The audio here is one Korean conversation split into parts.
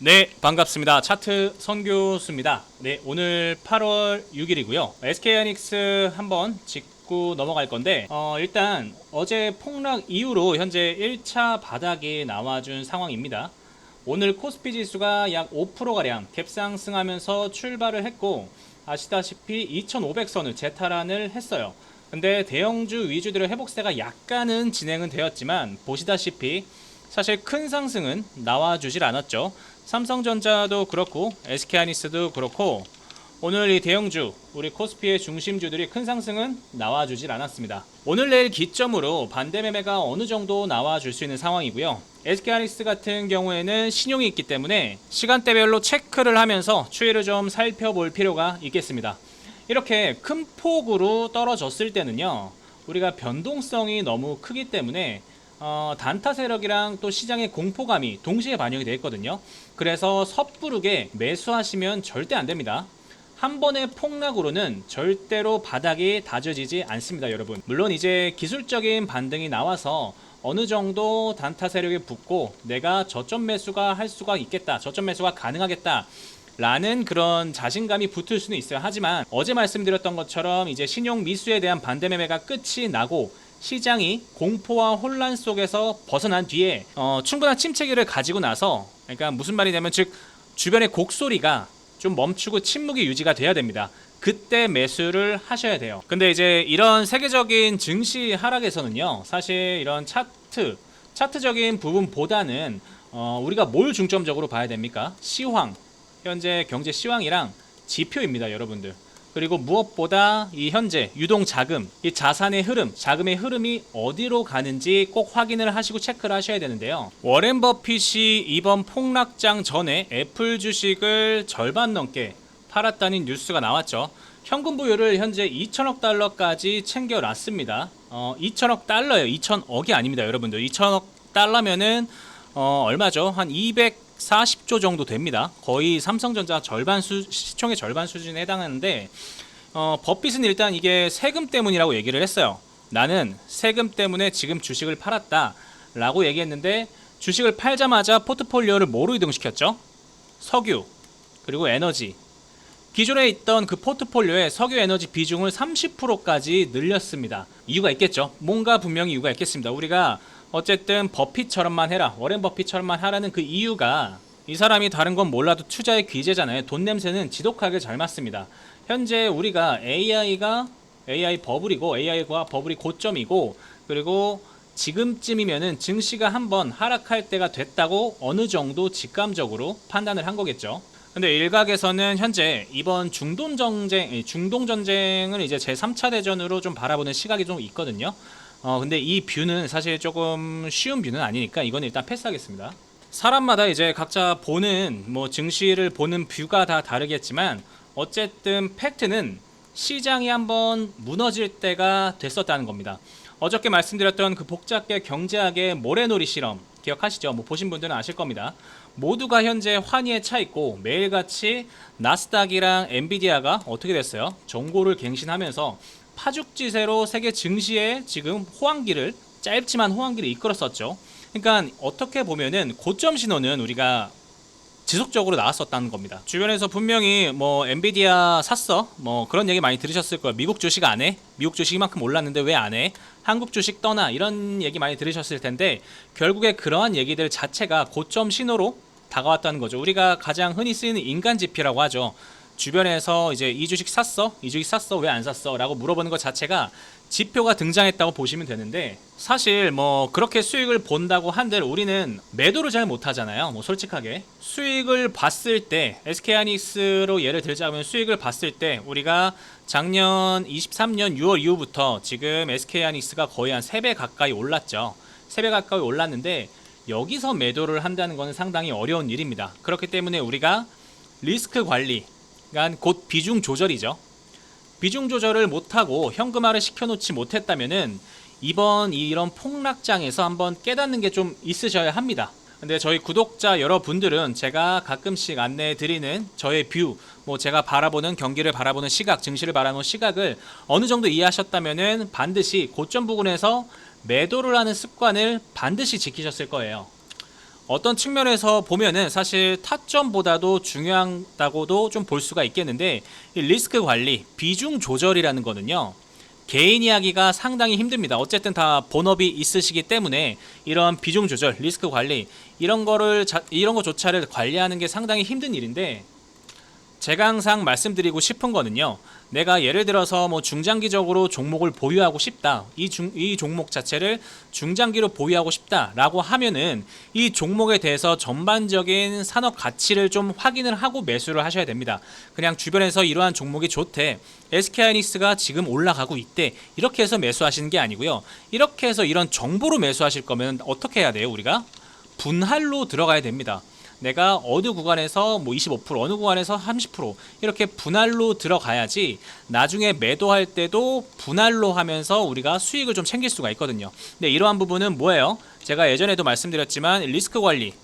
네, 반갑습니다. 차트 선교수입니다. 네, 오늘 8월 6일이고요. SK하이닉스 한번 짚고 넘어갈 건데, 어, 일단 어제 폭락 이후로 현재 1차 바닥에 나와준 상황입니다. 오늘 코스피 지수가 약 5%가량 갭상승하면서 출발을 했고, 아시다시피 2500선을 재탈환을 했어요. 근데 대형주 위주들의 회복세가 약간은 진행은 되었지만, 보시다시피 사실 큰 상승은 나와주질 않았죠. 삼성전자도 그렇고 SK하이닉스도 그렇고 오늘 이 대형주 우리 코스피의 중심주들이 큰 상승은 나와주질 않았습니다. 오늘 내일 기점으로 반대 매매가 어느 정도 나와줄 수 있는 상황이고요. SK하이닉스 같은 경우에는 신용이 있기 때문에 시간대별로 체크를 하면서 추이를 좀 살펴볼 필요가 있겠습니다. 이렇게 큰 폭으로 떨어졌을 때는요. 우리가 변동성이 너무 크기 때문에 어, 단타 세력이랑 또 시장의 공포감이 동시에 반영이 되어 있거든요. 그래서 섣부르게 매수하시면 절대 안 됩니다. 한 번의 폭락으로는 절대로 바닥이 다져지지 않습니다, 여러분. 물론 이제 기술적인 반등이 나와서 어느 정도 단타 세력이 붙고 내가 저점 매수가 할 수가 있겠다, 저점 매수가 가능하겠다. 라는 그런 자신감이 붙을 수는 있어요. 하지만 어제 말씀드렸던 것처럼 이제 신용 미수에 대한 반대 매매가 끝이 나고 시장이 공포와 혼란 속에서 벗어난 뒤에 어, 충분한 침체기를 가지고 나서 그러니까 무슨 말이냐면 즉 주변의 곡소리가 좀 멈추고 침묵이 유지가 돼야 됩니다. 그때 매수를 하셔야 돼요. 근데 이제 이런 세계적인 증시 하락에서는요, 사실 이런 차트, 차트적인 부분보다는 어, 우리가 뭘 중점적으로 봐야 됩니까? 시황, 현재 경제 시황이랑 지표입니다, 여러분들. 그리고 무엇보다 이 현재 유동 자금, 이 자산의 흐름, 자금의 흐름이 어디로 가는지 꼭 확인을 하시고 체크를 하셔야 되는데요. 워렌 버핏이 이번 폭락장 전에 애플 주식을 절반 넘게 팔았다는 뉴스가 나왔죠. 현금 보유를 현재 2천억 달러까지 챙겨놨습니다. 어, 2천억 달러예요. 2천억이 아닙니다, 여러분들. 2천억 달러면은 어, 얼마죠? 한 240조 정도 됩니다. 거의 삼성전자 절반 수, 시총의 절반 수준에 해당하는데 어, 버핏은 일단 이게 세금 때문이라고 얘기를 했어요. 나는 세금 때문에 지금 주식을 팔았다 라고 얘기했는데 주식을 팔자마자 포트폴리오를 뭐로 이동시켰죠? 석유 그리고 에너지 기존에 있던 그 포트폴리오에 석유 에너지 비중을 30%까지 늘렸습니다. 이유가 있겠죠. 뭔가 분명히 이유가 있겠습니다. 우리가 어쨌든 버핏처럼만 해라. 워렌 버핏처럼만 하라는 그 이유가 이 사람이 다른 건 몰라도 투자의 귀재잖아요. 돈 냄새는 지독하게 잘 맞습니다. 현재 우리가 AI가 AI 버블이고 AI가 버블이 고점이고 그리고 지금쯤이면은 증시가 한번 하락할 때가 됐다고 어느 정도 직감적으로 판단을 한 거겠죠. 근데 일각에서는 현재 이번 중동 전쟁, 중동 전쟁을 이제 제 3차 대전으로 좀 바라보는 시각이 좀 있거든요. 어 근데 이 뷰는 사실 조금 쉬운 뷰는 아니니까 이건 일단 패스하겠습니다. 사람마다 이제 각자 보는 뭐 증시를 보는 뷰가 다 다르겠지만 어쨌든 팩트는 시장이 한번 무너질 때가 됐었다는 겁니다. 어저께 말씀드렸던 그 복잡계 경제학의 모래놀이 실험 기억하시죠? 뭐 보신 분들은 아실 겁니다. 모두가 현재 환희에 차 있고 매일같이 나스닥이랑 엔비디아가 어떻게 됐어요? 정고를 갱신하면서 파죽지세로 세계 증시에 지금 호황기를 짧지만 호황기를 이끌었었죠. 그러니까 어떻게 보면은 고점 신호는 우리가 지속적으로 나왔었다는 겁니다. 주변에서 분명히 뭐 엔비디아 샀어 뭐 그런 얘기 많이 들으셨을 거예요. 미국 주식 안 해? 미국 주식 이만큼 올랐는데 왜 안 해? 한국 주식 떠나 이런 얘기 많이 들으셨을 텐데 결국에 그러한 얘기들 자체가 고점 신호로 다가왔다는 거죠. 우리가 가장 흔히 쓰이는 인간 지표라고 하죠. 주변에서 이제 이 주식 샀어? 이 주식 샀어? 왜 안 샀어? 라고 물어보는 것 자체가 지표가 등장했다고 보시면 되는데 사실 뭐 그렇게 수익을 본다고 한들 우리는 매도를 잘 못하잖아요. 뭐 솔직하게 수익을 봤을 때 SK하이닉스로 예를 들자면 수익을 봤을 때 우리가 작년 23년 6월 이후부터 지금 SK하이닉스가 거의 한 3배 가까이 올랐죠. 3배 가까이 올랐는데 여기서 매도를 한다는 것은 상당히 어려운 일입니다. 그렇기 때문에 우리가 리스크 관리, 그러니까 곧 비중 조절이죠. 비중 조절을 못하고 현금화를 시켜놓지 못했다면은 이번 이런 폭락장에서 한번 깨닫는 게 좀 있으셔야 합니다. 근데 저희 구독자 여러분들은 제가 가끔씩 안내해 드리는 저의 뷰, 뭐 제가 바라보는 경기를 바라보는 시각, 증시를 바라보는 시각을 어느 정도 이해하셨다면은 반드시 고점 부근에서 매도를 하는 습관을 반드시 지키셨을 거예요. 어떤 측면에서 보면은 사실 타점보다도 중요하다고도 좀 볼 수가 있겠는데 이 리스크 관리, 비중 조절이라는 거는요. 개인이 하기가 상당히 힘듭니다. 어쨌든 다 본업이 있으시기 때문에 이런 비중 조절, 리스크 관리 이런 거를 자, 이런 거조차를 관리하는 게 상당히 힘든 일인데 제가 항상 말씀드리고 싶은 거는요. 내가 예를 들어서 뭐 중장기적으로 종목을 보유하고 싶다. 이, 중, 이 종목 자체를 중장기로 보유하고 싶다라고 하면은 이 종목에 대해서 전반적인 산업 가치를 좀 확인을 하고 매수를 하셔야 됩니다. 그냥 주변에서 이러한 종목이 좋대. SK하이닉스가 지금 올라가고 있대. 이렇게 해서 매수하시는 게 아니고요. 이렇게 해서 이런 정보로 매수하실 거면 어떻게 해야 돼요, 우리가? 분할로 들어가야 됩니다. 내가 어느 구간에서 뭐 25% 어느 구간에서 30% 이렇게 분할로 들어가야지 나중에 매도할 때도 분할로 하면서 우리가 수익을 좀 챙길 수가 있거든요. 근데 이러한 부분은 뭐예요? 제가 예전에도 말씀드렸지만 리스크 관리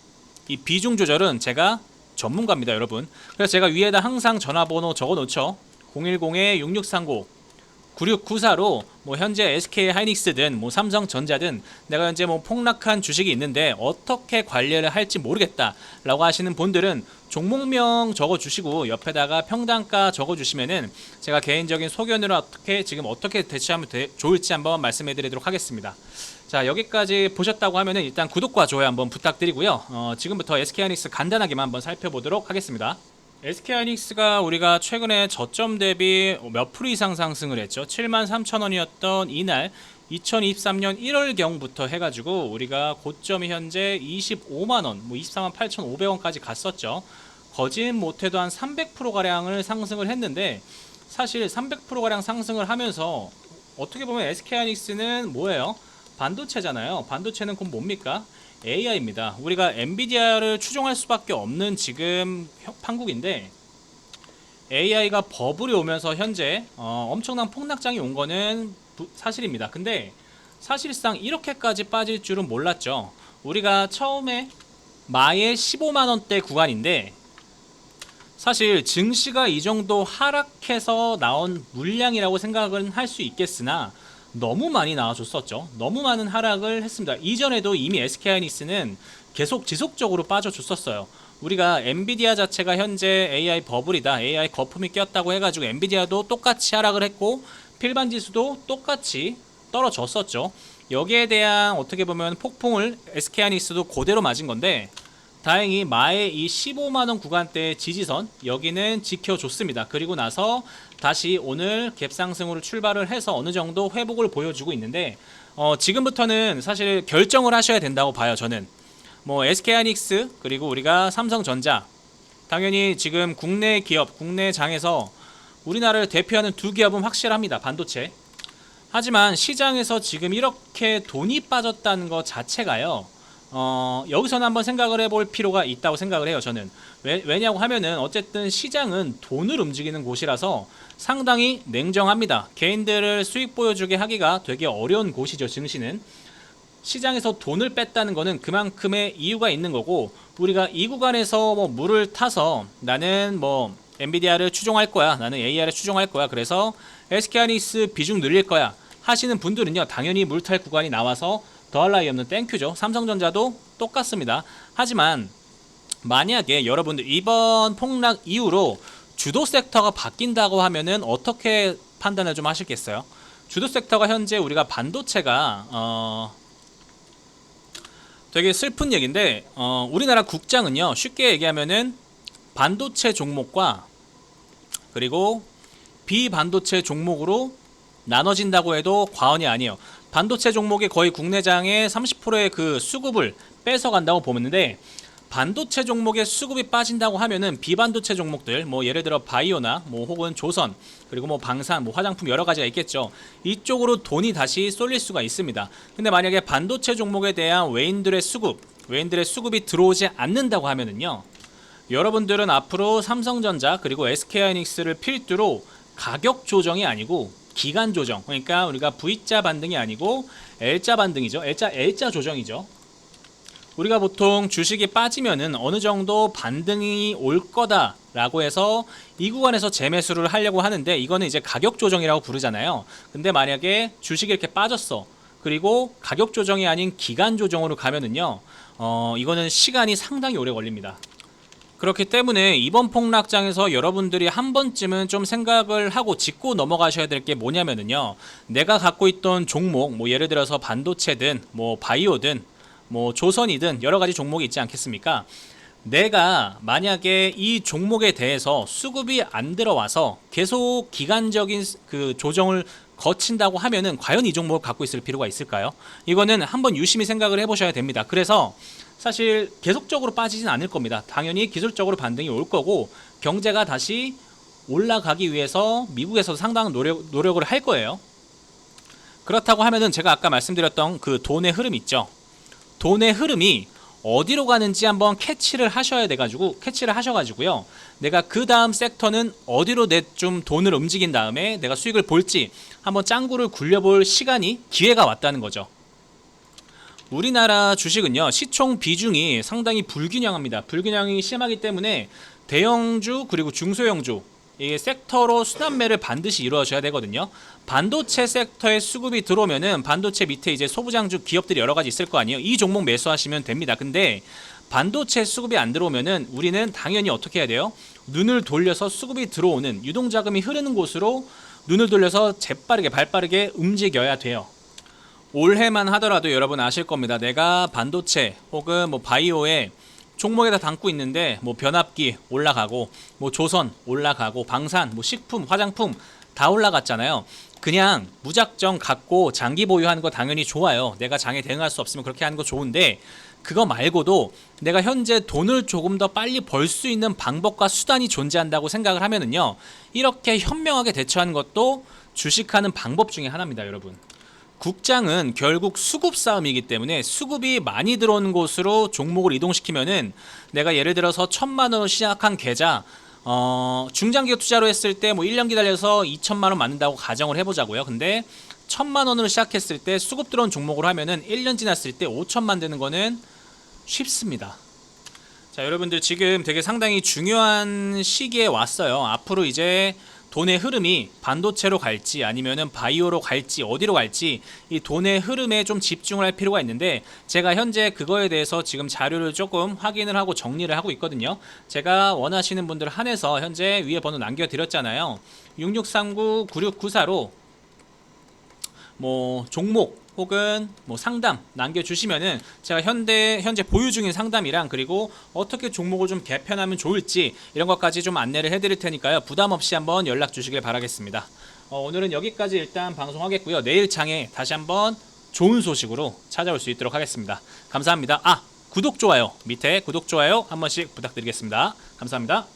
이 비중 조절은 제가 전문가입니다, 여러분. 그래서 제가 위에다 항상 전화번호 적어 놓죠. 010-6639 9694로 뭐 현재 SK 하이닉스든 뭐 삼성전자든 내가 현재 뭐 폭락한 주식이 있는데 어떻게 관리를 할지 모르겠다라고 하시는 분들은 종목명 적어 주시고 옆에다가 평단가 적어 주시면은 제가 개인적인 소견으로 어떻게 지금 어떻게 대처하면 되- 좋을지 한번 말씀해 드리도록 하겠습니다. 자 여기까지 보셨다고 하면은 일단 구독과 좋아요 한번 부탁드리고요. 어, 지금부터 SK 하이닉스 간단하게만 한번 살펴보도록 하겠습니다. SK하이닉스가 우리가 최근에 저점 대비 몇 프로 이상 상승을 했죠. 7만 3천 원이었던 이날 2023년 1월경부터 해가지고 우리가 고점이 현재 25만 원, 뭐 24만 8,500원까지 갔었죠. 거진 못해도 한 300% 가량을 상승을 했는데 사실 300% 가량 상승을 하면서 어떻게 보면 SK하이닉스는 뭐예요? 반도체잖아요. 반도체는 곧 뭡니까? AI입니다. 우리가 엔비디아를 추종할 수밖에 없는 지금 형- 판국인데 AI가 버블이 오면서 현재 어, 엄청난 폭락장이 온 거는 부- 사실입니다. 근데 사실상 이렇게까지 빠질 줄은 몰랐죠. 우리가 처음에 마에 15만 원대 구간인데 사실 증시가 이 정도 하락해서 나온 물량이라고 생각은 할 수 있겠으나 너무 많이 나와줬었죠. 너무 많은 하락을 했습니다. 이전에도 이미 SK하이닉스는 계속 지속적으로 빠져줬었어요. 우리가 엔비디아 자체가 현재 AI 버블이다, AI 거품이 꼈다고 해가지고 엔비디아도 똑같이 하락을 했고 필반 지수도 똑같이 떨어졌었죠. 여기에 대한 어떻게 보면 폭풍을 SK하이닉스도 그대로 맞은 건데 다행히 마의 이 15만 원 구간대 지지선 여기는 지켜줬습니다. 그리고 나서 다시 오늘 갭 상승으로 출발을 해서 어느 정도 회복을 보여주고 있는데 어, 지금부터는 사실 결정을 하셔야 된다고 봐요. 저는 뭐 SK하이닉스 그리고 우리가 삼성전자 당연히 지금 국내 기업 국내 장에서 우리나라를 대표하는 두 기업은 확실합니다. 반도체. 하지만 시장에서 지금 이렇게 돈이 빠졌다는 것 자체가요. 어, 여기서는 한번 생각을 해볼 필요가 있다고 생각을 해요, 저는. 왜, 왜냐고 하면은 어쨌든 시장은 돈을 움직이는 곳이라서 상당히 냉정합니다. 개인들을 수익 보여주게 하기가 되게 어려운 곳이죠, 증시는. 시장에서 돈을 뺐다는 거는 그만큼의 이유가 있는 거고 우리가 이 구간에서 뭐 물을 타서 나는 뭐 엔비디아를 추종할 거야 나는 AI를 추종할 거야 그래서 SK하이닉스 비중 늘릴 거야 하시는 분들은요 당연히 물탈 구간이 나와서 더할 나위 없는 땡큐죠 삼성전자도 똑같습니다 하지만 만약에 여러분들 이번 폭락 이후로 주도 섹터가 바뀐다고 하면은 어떻게 판단을 좀 하시겠어요? 주도 섹터가 현재 우리가 반도체가 어 되게 슬픈 얘기인데 어, 우리나라 국장은요 쉽게 얘기하면은 반도체 종목과 그리고 비반도체 종목으로 나눠진다고 해도 과언이 아니에요. 반도체 종목이 거의 국내장의 30%의 그 수급을 뺏어간다고 보는데 반도체 종목의 수급이 빠진다고 하면은 비반도체 종목들 뭐 예를 들어 바이오나 뭐 혹은 조선 그리고 뭐 방산 뭐 화장품 여러 가지가 있겠죠. 이쪽으로 돈이 다시 쏠릴 수가 있습니다. 근데 만약에 반도체 종목에 대한 외인들의 수급, 외인들의 수급이 들어오지 않는다고 하면은요. 여러분들은 앞으로 삼성전자 그리고 SK하이닉스를 필두로 가격 조정이 아니고 기간 조정. 그러니까 우리가 V자 반등이 아니고 L자 반등이죠. L자 L자 조정이죠. 우리가 보통 주식이 빠지면은 어느 정도 반등이 올 거다라고 해서 이 구간에서 재매수를 하려고 하는데 이거는 이제 가격 조정이라고 부르잖아요. 근데 만약에 주식이 이렇게 빠졌어. 그리고 가격 조정이 아닌 기간 조정으로 가면은요. 어, 이거는 시간이 상당히 오래 걸립니다. 그렇기 때문에 이번 폭락장에서 여러분들이 한 번쯤은 좀 생각을 하고 짚고 넘어가셔야 될 게 뭐냐면은요. 내가 갖고 있던 종목, 뭐 예를 들어서 반도체든 뭐 바이오든 뭐 조선이든 여러 가지 종목이 있지 않겠습니까? 내가 만약에 이 종목에 대해서 수급이 안 들어와서 계속 기간적인 그 조정을 거친다고 하면은 과연 이 종목을 갖고 있을 필요가 있을까요? 이거는 한번 유심히 생각을 해보셔야 됩니다. 그래서 사실 계속적으로 빠지진 않을 겁니다. 당연히 기술적으로 반등이 올 거고 경제가 다시 올라가기 위해서 미국에서 상당한 노력, 노력을 할 거예요. 그렇다고 하면은 제가 아까 말씀드렸던 그 돈의 흐름 있죠. 돈의 흐름이 어디로 가는지 한번 캐치를 하셔야 돼가지고 캐치를 하셔가지고요. 내가 그 다음 섹터는 어디로 내 좀 돈을 움직인 다음에 내가 수익을 볼지 한번 짱구를 굴려볼 시간이 기회가 왔다는 거죠. 우리나라 주식은요 시총 비중이 상당히 불균형합니다. 불균형이 심하기 때문에 대형주 그리고 중소형주 이 섹터로 순환매를 반드시 이루어져야 되거든요. 반도체 섹터에 수급이 들어오면은 반도체 밑에 이제 소부장주 기업들이 여러 가지 있을 거 아니에요. 이 종목 매수하시면 됩니다. 근데 반도체 수급이 안 들어오면은 우리는 당연히 어떻게 해야 돼요? 눈을 돌려서 수급이 들어오는 유동 자금이 흐르는 곳으로 눈을 돌려서 재빠르게 발빠르게 움직여야 돼요. 올해만 하더라도 여러분 아실 겁니다. 내가 반도체 혹은 뭐 바이오에 종목에다 담고 있는데 뭐 변압기 올라가고 뭐 조선 올라가고 방산 뭐 식품 화장품 다 올라갔잖아요. 그냥 무작정 갖고 장기 보유하는 거 당연히 좋아요. 내가 장에 대응할 수 없으면 그렇게 하는 거 좋은데 그거 말고도 내가 현재 돈을 조금 더 빨리 벌 수 있는 방법과 수단이 존재한다고 생각을 하면은요. 이렇게 현명하게 대처하는 것도 주식하는 방법 중에 하나입니다, 여러분. 국장은 결국 수급 싸움이기 때문에 수급이 많이 들어오는 곳으로 종목을 이동시키면은 내가 예를 들어서 천만 원으로 시작한 계좌 어, 중장기 투자로 했을 때 뭐 1년 기다려서 2천만 원 맞는다고 가정을 해보자고요. 근데 천만 원으로 시작했을 때 수급 들어온 종목으로 하면은 1년 지났을 때 5천만 되는 거는 쉽습니다. 자, 여러분들 지금 되게 상당히 중요한 시기에 왔어요. 앞으로 이제 돈의 흐름이 반도체로 갈지 아니면은 바이오로 갈지 어디로 갈지 이 돈의 흐름에 좀 집중을 할 필요가 있는데 제가 현재 그거에 대해서 지금 자료를 조금 확인을 하고 정리를 하고 있거든요. 제가 원하시는 분들 한해서 현재 위에 번호 남겨드렸잖아요. 6639-9694로 뭐 종목 혹은 뭐 상담 남겨주시면은 제가 현대 현재 보유 중인 상담이랑 그리고 어떻게 종목을 좀 개편하면 좋을지 이런 것까지 좀 안내를 해드릴 테니까요 부담 없이 한번 연락 주시길 바라겠습니다. 어, 오늘은 여기까지 일단 방송하겠고요 내일 장에 다시 한번 좋은 소식으로 찾아올 수 있도록 하겠습니다. 감사합니다. 아 구독 좋아요 밑에 구독 좋아요 한 번씩 부탁드리겠습니다. 감사합니다.